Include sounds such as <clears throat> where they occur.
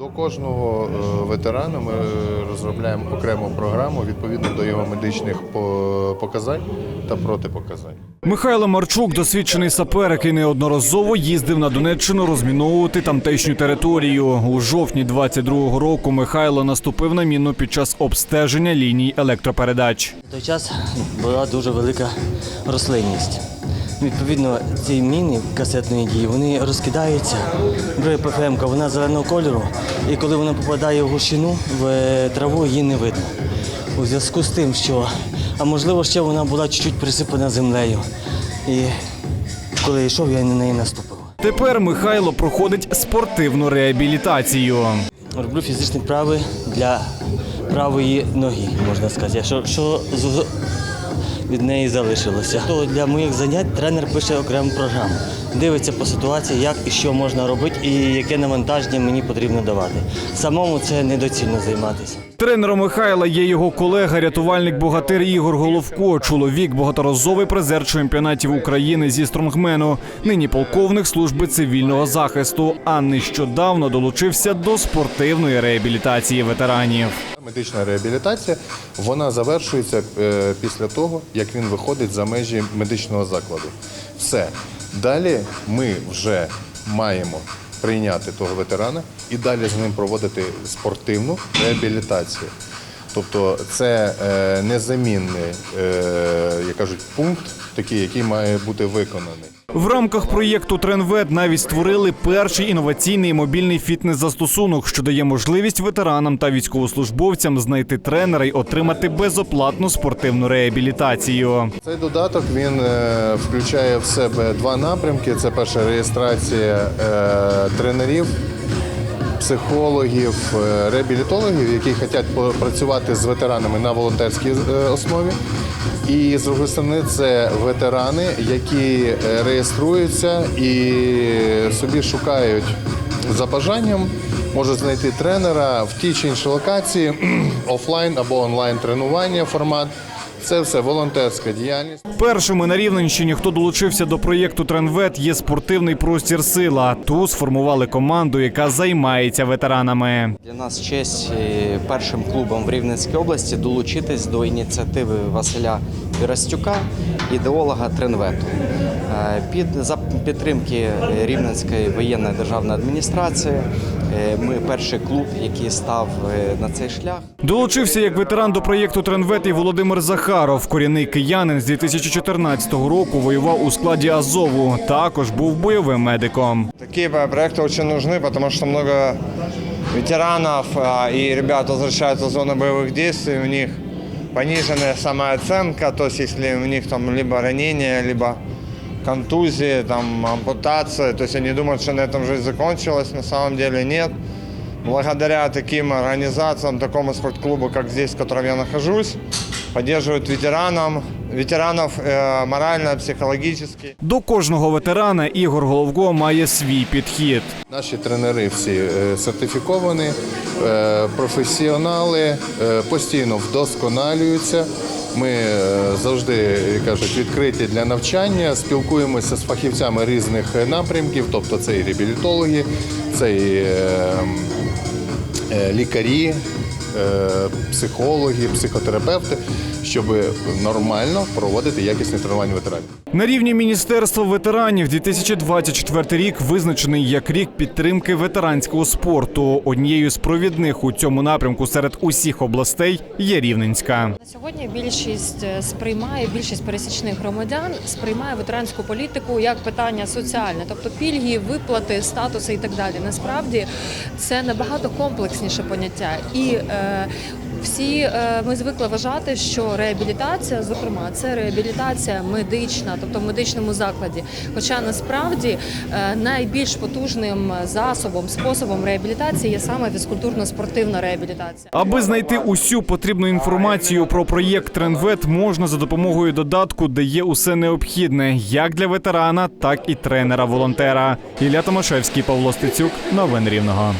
До кожного е, ветерана ми розробляємо окрему програму відповідно до його медичних показань та протипоказань. Михайло Марчук досвідчений сапер, який неодноразово їздив на Донеччину розміновувати тамтешню територію. У жовтні 22-го року Михайло наступив на міну під час обстеження ліній електропередач. В той час була дуже велика рослинність. Відповідно, ці міни касетної дії вони розкидаються. Зброя ПФМ, вона зеленого кольору, і коли вона попадає в гущину, в е, траву її не видно. У зв'язку з тим, що, а можливо, ще вона була чуть-чуть присипана землею. І коли йшов, я на неї наступив. Тепер Михайло проходить спортивну реабілітацію. Роблю фізичні вправи для правої ноги, можна сказати. Що, що від неї залишилося. То для моїх занять тренер пише окрему програму. Дивиться по ситуації, як і що можна робити, і яке навантаження мені потрібно давати. Самому це недоцільно займатися. Тренером Михайла є його колега, рятувальник богатир Ігор Головко. Чоловік багаторазовий призер чемпіонатів України зі стронгмену. Нині полковник служби цивільного захисту. А нещодавно долучився до спортивної реабілітації ветеранів. Медична реабілітація вона завершується е, після того, як він виходить за межі медичного закладу. Все. Далі ми вже маємо прийняти того ветерана і далі з ним проводити спортивну реабілітацію. Тобто це е, незамінний, е, як кажуть, пункт, такий, який має бути виконаний. В рамках проєкту Тренвет навіть створили перший інноваційний мобільний фітнес-застосунок, що дає можливість ветеранам та військовослужбовцям знайти тренера й отримати безоплатну спортивну реабілітацію. Цей додаток він е, включає в себе два напрямки: це перша реєстрація е, тренерів, психологів, е, реабілітологів, які хочуть працювати з ветеранами на волонтерській е, основі. І з другої сторони, це ветерани, які е, реєструються і собі шукають за бажанням, можуть знайти тренера в тій чи іншій локації, <clears throat> офлайн або онлайн тренування формат. Це все волонтерська діяльність. Першими на Рівненщині, хто долучився до проєкту Тренвет, є спортивний простір Сила. Тут сформували команду, яка займається ветеранами. Для нас честь е, першим клубом в Рівненській області долучитись до ініціативи Василя Вірастюка, ідеолога Тренвету. Е, Під за підтримки Рівненської воєнної державної адміністрації е, ми перший клуб, який став на цей шлях. Долучився як ветеран до проєкту Тренвет і Володимир Захаров. Корінний киянин з 2014 року воював у складі Азову. Також був бойовим медиком. Такие проекты очень нужны, потому что много ветеранов а, и ребят возвращаются в зону боевых действий, у них пониженная самооценка, то есть если у них там либо ранение, либо контузии, там ампутация, то есть они думают, что на этом жизнь закончилась, на самом деле нет. Благодаря таким организациям, такому спортклубу, как здесь, в котором я нахожусь, поддерживают ветеранам, ветеранов э, морально, психологически. До кожного ветерана Ігор Головко має свій підхід. Наші тренери всі е, сертифіковані, е, професіонали, е, постійно вдосконалюються. Ми завжди як кажуть, відкриті для навчання, спілкуємося з фахівцями різних напрямків, тобто це і реабілітологи, це і е, е, лікарі, психологи, психотерапевти, щоб нормально проводити якісні тренування ветеранів. На рівні Міністерства ветеранів 2024 рік визначений як рік підтримки ветеранського спорту. Однією з провідних у цьому напрямку серед усіх областей є Рівненська. На сьогодні більшість е, сприймає, більшість пересічних громадян сприймає ветеранську політику як питання соціальне, тобто пільги, виплати, статуси і так далі. Насправді це набагато комплексніше поняття. І е, всі е, ми звикли вважати, що реабілітація, зокрема, це реабілітація медична, тобто в медичному закладі. Хоча насправді е, найбільш потужним засобом, способом реабілітації є саме фізкультурно-спортивна реабілітація. Аби знайти усю потрібну інформацію про проєкт Трендвет, можна за допомогою додатку, де є усе необхідне як для ветерана, так і тренера-волонтера. Ілля Томашевський, Павло Стецюк, новин Рівного.